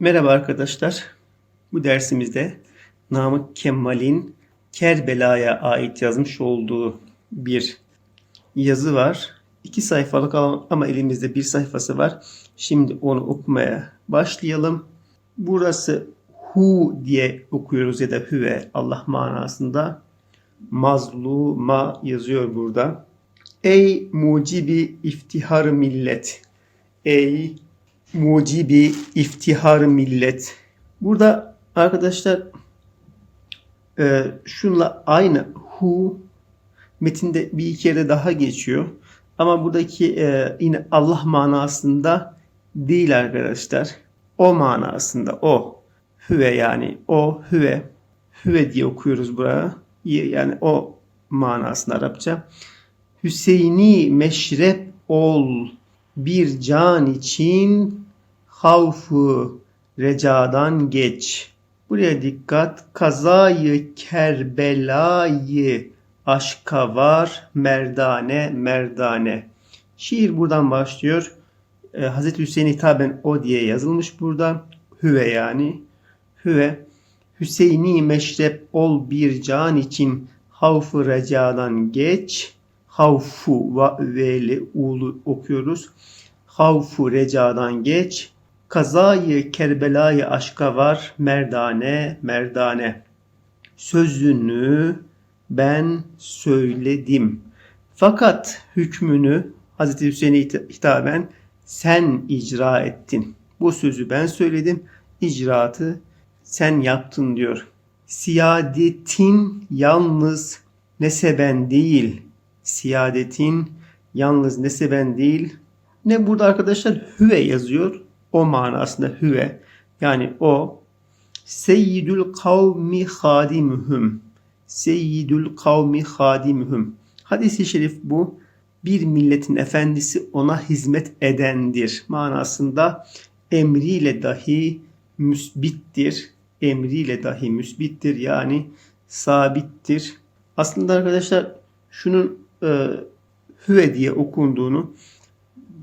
Merhaba arkadaşlar. Bu dersimizde Namık Kemal'in Kerbela'ya ait yazmış olduğu bir yazı var. İki sayfalık ama elimizde bir sayfası var. Şimdi onu okumaya başlayalım. Burası hu diye okuyoruz ya da hüve Allah manasında. Mazluma yazıyor burada. Ey mucibi iftihar millet. Ey mucibi iftihar millet. Burada arkadaşlar e, şunla aynı hu metinde bir kere daha geçiyor. Ama buradaki e, yine Allah manasında değil arkadaşlar. O manasında o. Hüve yani o hüve. Hüve diye okuyoruz buraya. Yani o manasında Arapça. Hüseyini meşrep ol bir can için havfu recadan geç. Buraya dikkat. Kazayı Kerbelayı aşka var merdane merdane. Şiir buradan başlıyor. Ee, Hazreti Hüseyin'e hitaben o diye yazılmış burada. Hüve yani. Hüve. Hüseyini meşrep ol bir can için havfu recadan geç. Havfu ve veli ulu okuyoruz. Havfu recadan geç. Kazayı Kerbela'yı aşka var merdane merdane. Sözünü ben söyledim. Fakat hükmünü Hazreti Hüseyin'e hitaben sen icra ettin. Bu sözü ben söyledim. icraatı sen yaptın diyor. Siyadetin yalnız neseben değil. Siyadetin yalnız neseben değil. Ne burada arkadaşlar hüve yazıyor. O manasında hüve. Yani o Seyyidül kavmi hadimuhum. Seyyidül kavmi hadimuhum. Hadis-i şerif bu. Bir milletin efendisi ona hizmet edendir. Manasında emriyle dahi müsbittir. Emriyle dahi müsbittir. Yani sabittir. Aslında arkadaşlar şunun e, hüve diye okunduğunu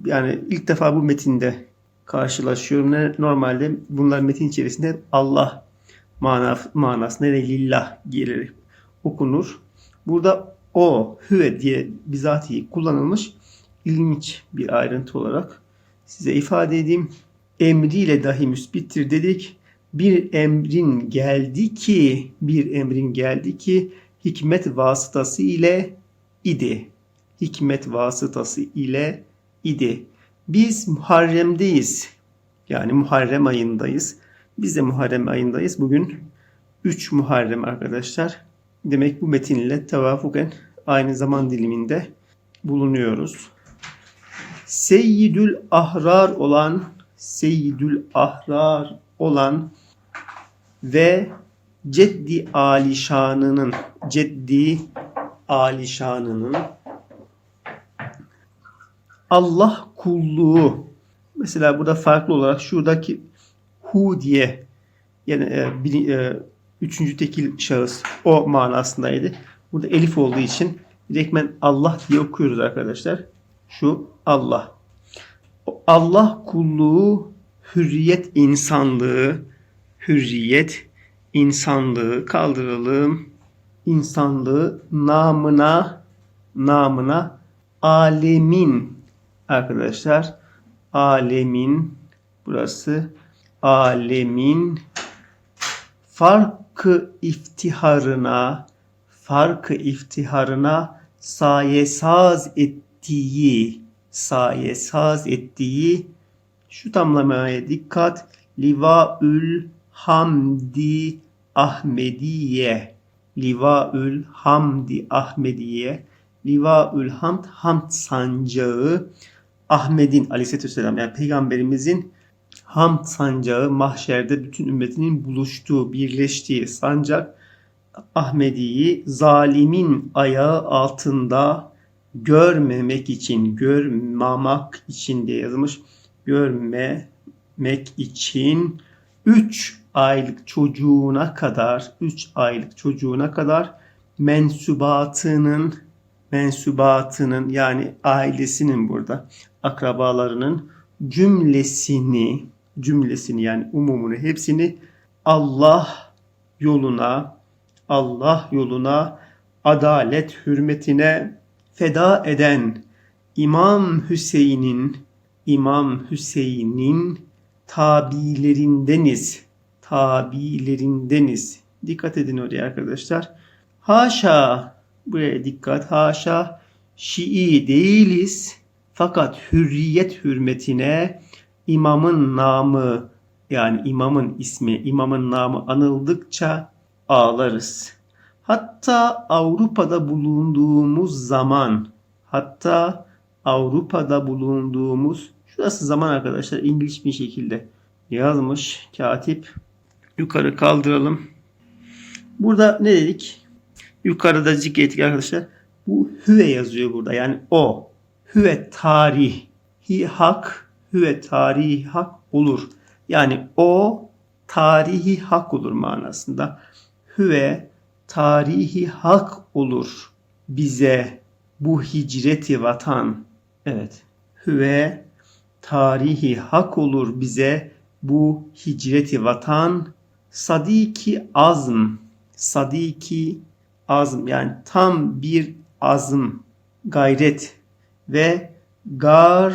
yani ilk defa bu metinde karşılaşıyorum. Normalde bunlar metin içerisinde Allah mana, manasında ne lillah gelir okunur. Burada o, hüve diye bizatihi kullanılmış ilginç bir ayrıntı olarak size ifade edeyim. Emriyle dahi müsbittir dedik. Bir emrin geldi ki, bir emrin geldi ki hikmet vasıtası ile idi. Hikmet vasıtası ile idi. Biz Muharrem'deyiz. Yani Muharrem ayındayız. Biz de Muharrem ayındayız. Bugün 3 Muharrem arkadaşlar. Demek bu metinle tevafuken aynı zaman diliminde bulunuyoruz. Seyyidül Ahrar olan Seyyidül Ahrar olan ve Ceddi Alişanı'nın Ceddi Alişanı'nın Allah kulluğu mesela burada farklı olarak şuradaki hu diye yani e, bir, e, üçüncü tekil şahıs o manasındaydı. Burada elif olduğu için direktmen Allah diye okuyoruz arkadaşlar. Şu Allah. Allah kulluğu hürriyet insanlığı hürriyet insanlığı kaldıralım. insanlığı namına namına alemin arkadaşlar alemin burası alemin farkı iftiharına farkı iftiharına sayesaz ettiği sayesaz ettiği şu tamlamaya dikkat. Livaül hamdi ahmediye. Livaül hamdi ahmediye. Livaül hamd hamd sancağı Ahmet'in aleyhissalatü vesselam yani peygamberimizin hamd sancağı mahşerde bütün ümmetinin buluştuğu, birleştiği sancak Ahmedi'yi zalimin ayağı altında görmemek için, görmamak için diye yazılmış. Görmemek için 3 aylık çocuğuna kadar, 3 aylık çocuğuna kadar mensubatının mensubatının yani ailesinin burada akrabalarının cümlesini cümlesini yani umumunu hepsini Allah yoluna Allah yoluna adalet hürmetine feda eden İmam Hüseyin'in İmam Hüseyin'in tabilerindeniz. Tabilerindeniz. Dikkat edin oraya arkadaşlar. Haşa buraya dikkat. Haşa Şii değiliz. Fakat hürriyet hürmetine imamın namı yani imamın ismi, imamın namı anıldıkça ağlarız. Hatta Avrupa'da bulunduğumuz zaman, hatta Avrupa'da bulunduğumuz, şurası zaman arkadaşlar İngiliz bir şekilde yazmış katip. Yukarı kaldıralım. Burada ne dedik? Yukarıda zikrettik arkadaşlar. Bu hüve yazıyor burada. Yani o. Hüve tarih. Hi hak. Hüve tarihi hak olur. Yani o tarihi hak olur manasında. Hüve tarihi hak olur bize bu hicreti vatan. Evet. Hüve tarihi hak olur bize bu hicreti vatan. Sadiki azm. Sadiki azm yani tam bir azm, gayret ve gar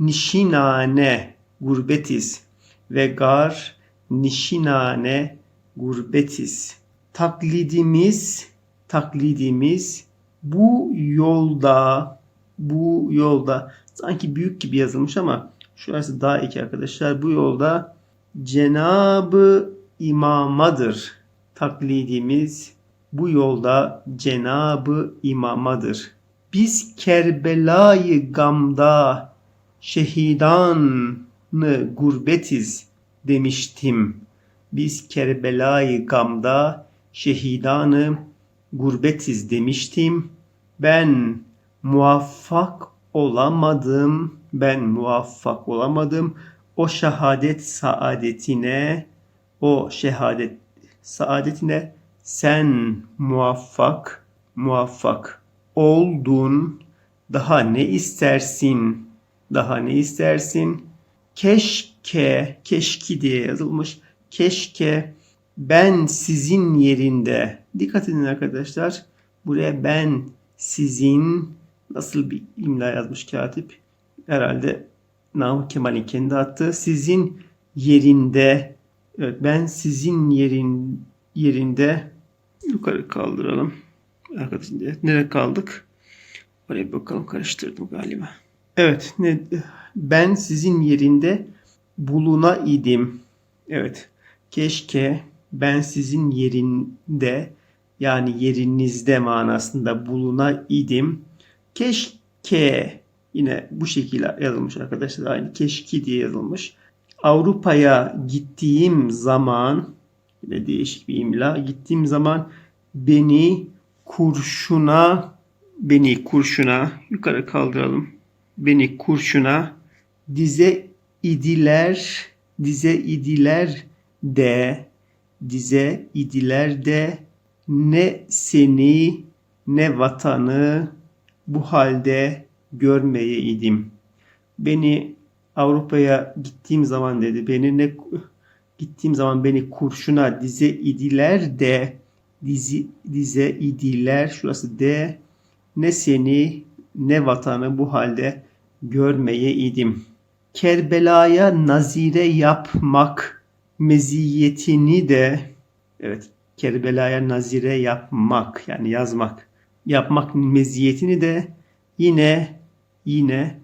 nişinane gurbetiz ve gar nişinane gurbetiz. Taklidimiz, taklidimiz bu yolda, bu yolda sanki büyük gibi yazılmış ama şurası daha iki arkadaşlar. Bu yolda Cenabı İmamadır. Taklidimiz bu yolda Cenabı İmamadır. Biz Kerbela'yı gamda şehidanı gurbetiz demiştim. Biz Kerbela'yı gamda şehidanı gurbetiz demiştim. Ben muvaffak olamadım. Ben muvaffak olamadım. O şehadet saadetine, o şehadet saadetine sen muvaffak, muvaffak oldun. Daha ne istersin? Daha ne istersin? Keşke, keşki diye yazılmış. Keşke ben sizin yerinde. Dikkat edin arkadaşlar. Buraya ben sizin nasıl bir imla yazmış katip? Herhalde Namık Kemal'in kendi attığı sizin yerinde. Evet ben sizin yerin yerinde yukarı kaldıralım. Arkadaşlar nereye kaldık? Oraya bakalım karıştırdım galiba. Evet ne ben sizin yerinde buluna idim. Evet. Keşke ben sizin yerinde yani yerinizde manasında buluna idim. Keşke yine bu şekilde yazılmış arkadaşlar. Aynı keşki diye yazılmış. Avrupa'ya gittiğim zaman yine değişik bir imla. Gittiğim zaman beni kurşuna beni kurşuna yukarı kaldıralım. Beni kurşuna dize idiler dize idiler de dize idiler de ne seni ne vatanı bu halde görmeye idim. Beni Avrupa'ya gittiğim zaman dedi beni ne gittiğim zaman beni kurşuna dize idiler de dizi, dize idiler şurası de ne seni ne vatanı bu halde görmeye idim. Kerbela'ya nazire yapmak meziyetini de evet Kerbela'ya nazire yapmak yani yazmak yapmak meziyetini de yine yine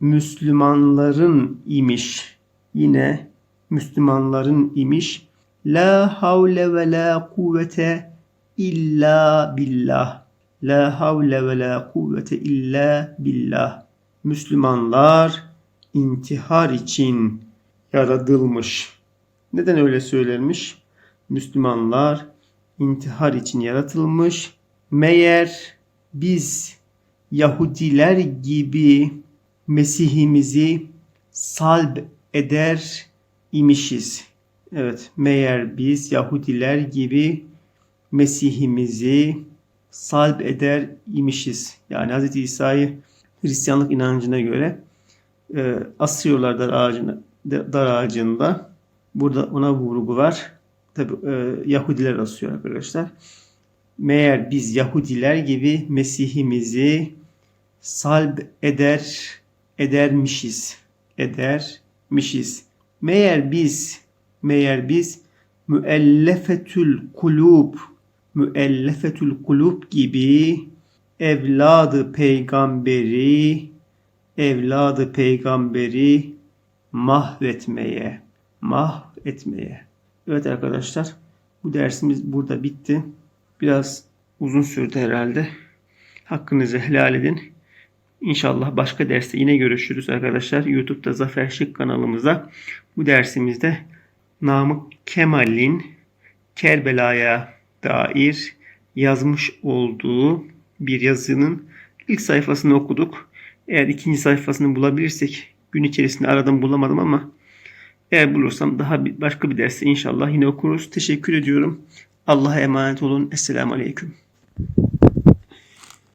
Müslümanların imiş. Yine Müslümanların imiş. La havle ve la kuvvete illa billah. La havle ve la kuvvete illa billah. Müslümanlar intihar için yaratılmış. Neden öyle söylenmiş? Müslümanlar intihar için yaratılmış. Meğer biz Yahudiler gibi Mesihimizi salb eder imişiz. Evet, meğer biz Yahudiler gibi Mesihimizi salb eder imişiz. Yani Hz. İsa'yı Hristiyanlık inancına göre e, asıyorlardı ağacına, de- dar ağacında. Burada ona vurgu var. Tabi Yahudiler asıyor arkadaşlar. Meğer biz Yahudiler gibi Mesihimizi salb eder edermişiz. Edermişiz. Meğer biz meğer biz müellefetül kulub müellefetül kulub gibi evladı peygamberi evladı peygamberi mahvetmeye mahvetmeye. Evet arkadaşlar bu dersimiz burada bitti. Biraz uzun sürdü herhalde. Hakkınızı helal edin. İnşallah başka derste yine görüşürüz arkadaşlar. YouTube'da Zafer Şık kanalımıza bu dersimizde Namık Kemal'in Kerbela'ya dair yazmış olduğu bir yazının ilk sayfasını okuduk. Eğer ikinci sayfasını bulabilirsek gün içerisinde aradım bulamadım ama eğer bulursam daha bir, başka bir derste inşallah yine okuruz. Teşekkür ediyorum. Allah'a emanet olun. Esselamu Aleyküm.